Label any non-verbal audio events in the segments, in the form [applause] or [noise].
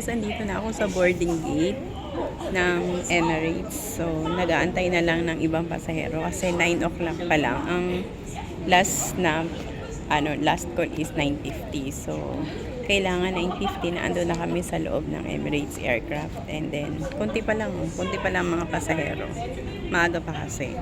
guys, andito na ako sa boarding gate ng Emirates. So, nag-aantay na lang ng ibang pasahero kasi 9 o'clock pa lang. Ang last na, ano, last call is 9.50. So, kailangan 9.50 na ando na kami sa loob ng Emirates aircraft. And then, kunti pa lang, kunti pa lang mga pasahero. Maaga pa kasi.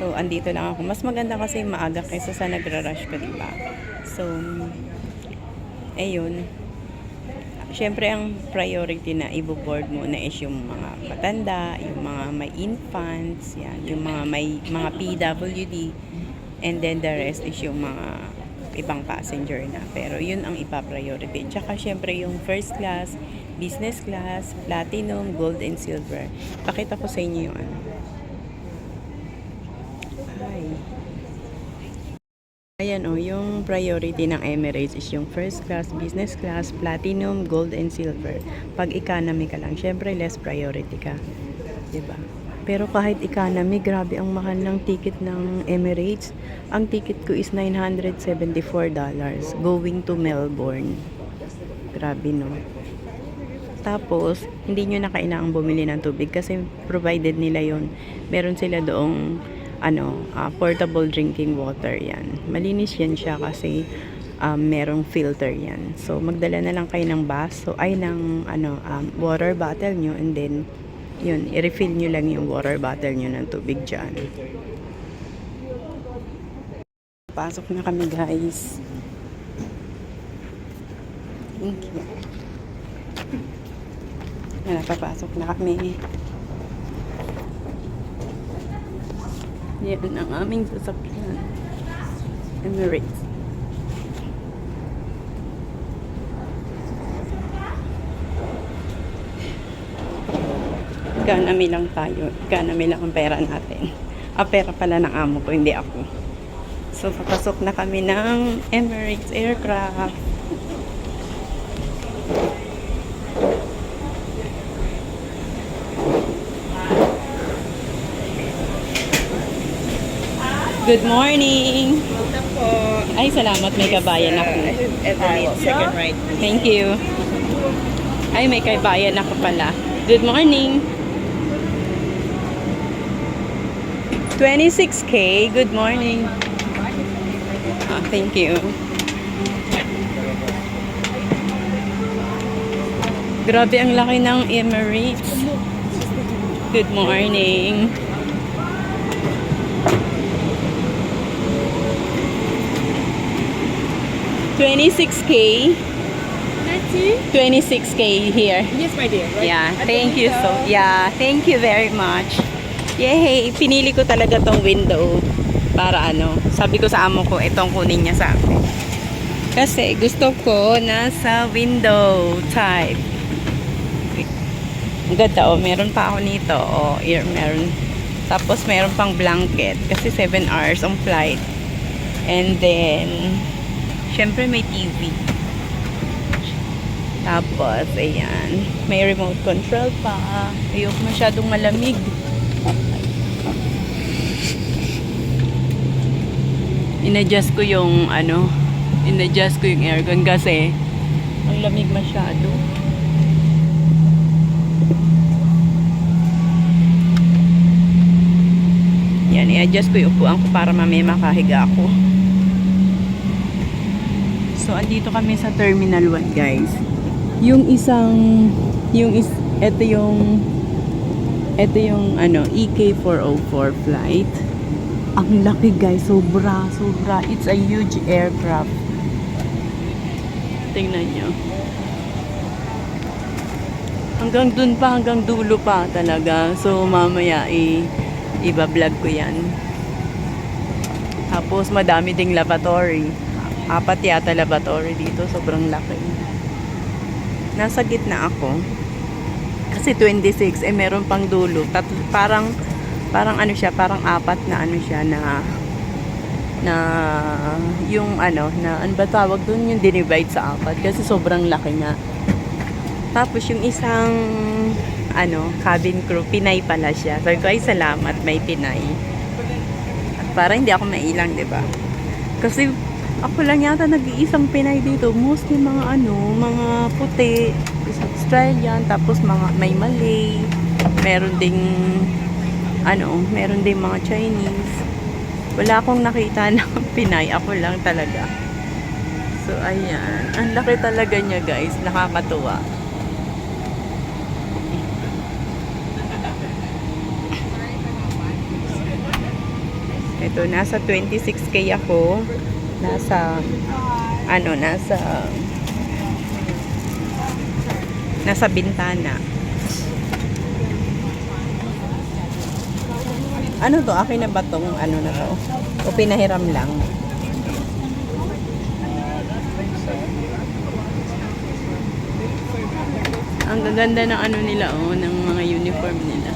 So, andito lang ako. Mas maganda kasi maaga kaysa sa nagra-rush ko, di ba? So, ayun. Siyempre, ang priority na ibo-board muna is yung mga matanda, yung mga may infants, yan, yung mga may mga PWD, and then the rest is yung mga ibang passenger na. Pero yun ang ipa-priority. Tsaka siyempre yung first class, business class, platinum, gold, and silver. Pakita ko sa inyo yung ano. Ay. Ayan o, yung priority ng Emirates is yung first class, business class, platinum, gold, and silver. Pag economy ka lang, syempre less priority ka. ba? Pero kahit economy, grabe ang mahal ng ticket ng Emirates. Ang ticket ko is $974 going to Melbourne. Grabe no. Tapos, hindi nyo na kailangang bumili ng tubig kasi provided nila yon Meron sila doong ano, ah, portable drinking water yan. Malinis yan siya kasi um, merong filter yan. So, magdala na lang kayo ng baso, ay ng ano, um, water bottle nyo and then, yun, i-refill nyo lang yung water bottle nyo ng tubig dyan. Pasok na kami guys. Thank you. Yan, papasok na kami. Yan ang aming sasakyan. Emirates. Ganami lang tayo. Ganami lang ang pera natin. Ah, pera pala ng amo ko, hindi ako. So, papasok na kami ng Emirates aircraft. Good morning! Welcome po. Ay, salamat. May kabayan ako. Second right. Thank you. Ay, may kaibayan ako pala. Good morning. 26K. Good morning. Ah, thank you. Grabe ang laki ng Emirates. Good morning. Twenty-six K. 26K here. Yes, my dear. Right? Yeah, At thank you so. Yeah, thank you very much. Yay, pinili ko talaga tong window para ano, sabi ko sa amo ko itong kunin niya sa akin. Kasi gusto ko nasa window type. Ang ganda oh, meron pa ako nito. Oh, here meron. Tapos meron pang blanket kasi 7 hours ang flight. And then syempre may TV. Tapos, ayan. May remote control pa. Ayoko masyadong malamig. In-adjust ko yung, ano, in-adjust ko yung aircon kasi ang lamig masyado. Yan, i-adjust ko yung upuan ko para mamaya makahiga ako. So, andito kami sa Terminal 1, guys. Yung isang, yung is, ito yung, ito yung, ano, EK404 flight. Ang laki, guys. Sobra, sobra. It's a huge aircraft. Tingnan nyo. Hanggang dun pa, hanggang dulo pa talaga. So, mamaya, i, iba-vlog ko yan. Tapos, madami ding lavatory. Apat yata lavatory dito. Sobrang laki. Nasa gitna ako. Kasi 26, eh meron pang dulo. Tat parang, parang ano siya, parang apat na ano siya na na yung ano, na ano ba tawag doon yung dinivide sa apat kasi sobrang laki nga. Tapos yung isang ano, cabin crew, Pinay pala siya. Sabi ko, ay salamat, may Pinay. Para hindi ako mailang, ba? Kasi ako lang yata nag-iisang Pinay dito. Mostly mga ano, mga puti. Australian, tapos mga may Malay, meron ding ano, meron ding mga Chinese. Wala akong nakita ng [laughs] Pinay, ako lang talaga. So, ayan. Ang laki talaga niya, guys. Nakakatuwa. Ito, nasa 26k ako. Nasa, ano, nasa, nasa bintana. Ano to? Akin na ba tong ano na to? O pinahiram lang? Ang gaganda ng ano nila oh, ng mga uniform nila.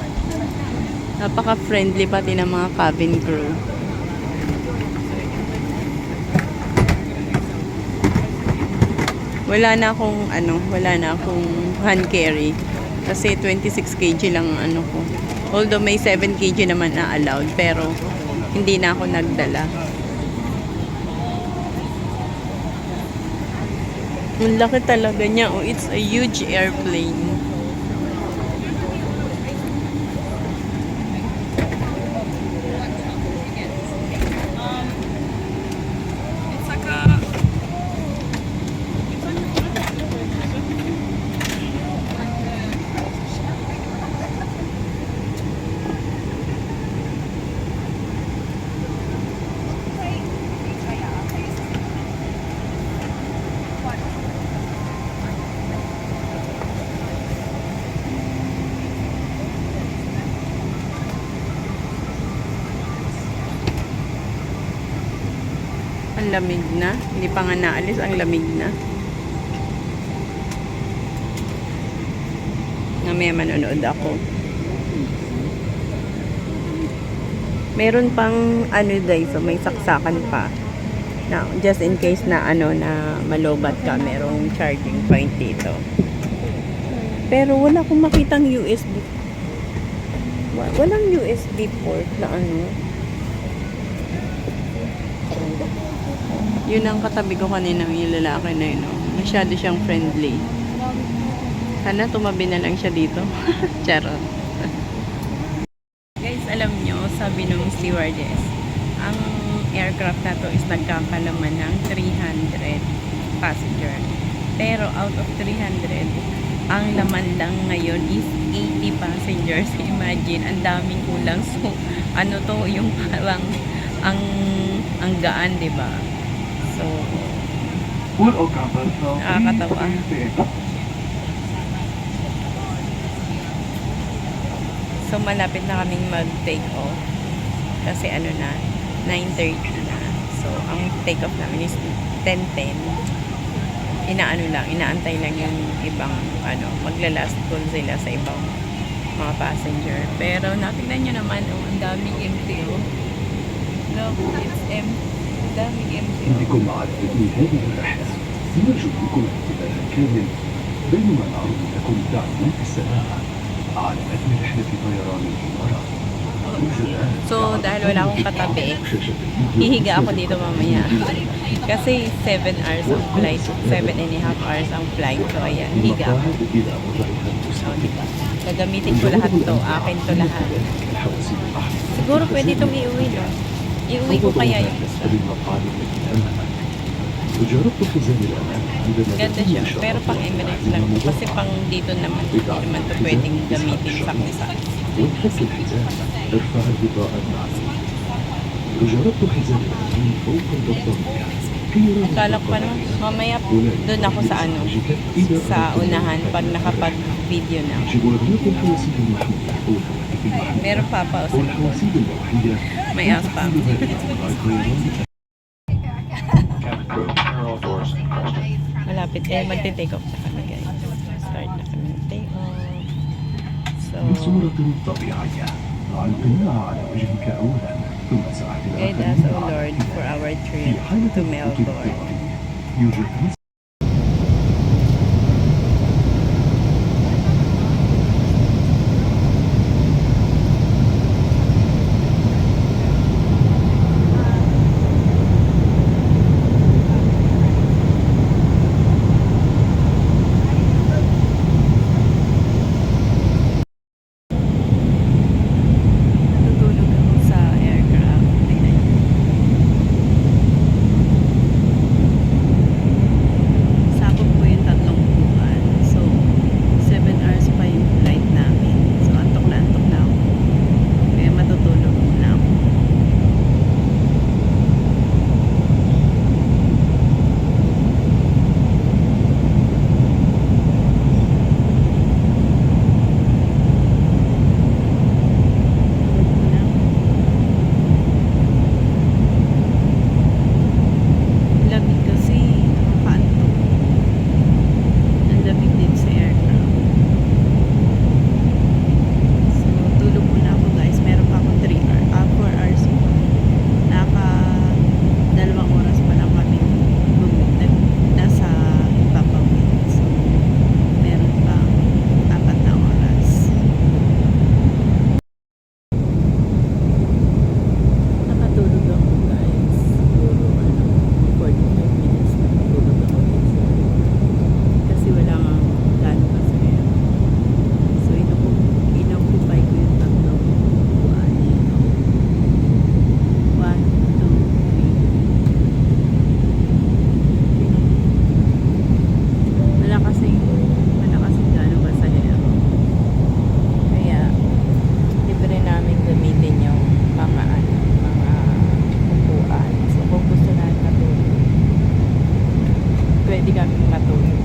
Napaka-friendly pati ng mga cabin crew. Wala na akong ano, wala na akong hand carry. Kasi 26 kg lang ang ano ko. Although may 7 kg naman na allowed, pero hindi na ako nagdala. Ang laki talaga niya. Oh, it's a huge airplane. Lamig na. Hindi pa nga naalis. Ang lamig na. Namaya manonood ako. Meron pang ano day, so may saksakan pa. Na, just in case na ano na malobat ka, merong charging point dito. Pero wala akong makitang USB. Wa- Walang USB port na ano. Yun ang katabi ko kanina yung lalaki na yun. oh. Masyado siyang friendly. Sana tumabi na lang siya dito. [laughs] Charot. Guys, alam nyo, sabi nung stewardess, ang aircraft na to is nagkakalaman ng 300 passenger. Pero out of 300, ang laman lang ngayon is 80 passengers. [laughs] Imagine, ang daming kulang. So, ano to, yung parang ang ang gaan, ba? So, Nakakatawa. So, malapit na kaming mag-take off. Kasi ano na, 9.30 na. So, ang take off namin is 10.10. Inaano lang, inaantay lang yung ibang, ano, magla-last call sila sa ibang mga passenger. Pero, natignan nyo naman, oh, ang daming empty, oh. Look, it's empty Ang daming empty, oh. بكم معرفة هذه الرحلة نرجو بكم انتباه كامل بينما نعرض لكم تعليمات السلامة على متن رحلة طيران الإمارات So, dahil wala akong katabi, hihiga ako dito mamaya. Kasi 7 hours ang flight. 7 and a half hours ang flight. So, ayan, higa ako. إلى وضعها So, diba? Gagamitin ko lahat to. Akin to lahat. الحواسيب الأحمر Siguro pwede itong iuwi, no? Iuwi ko kaya yung isa. Ganda siya, pero pang eminence lang. Kasi pang dito naman, hindi naman ito pwedeng gamitin sa kisa. Akala ko pa naman, mamaya doon ako sa ano, sa unahan pag nakapag-video na. Meron pa pa. Meron pa pa. May aspang. Malapit eh, magte-take off na kami guys. Start na kami mag-take off. So, guide us, O Lord, for our trip to Melbourne. pwede kami matulog.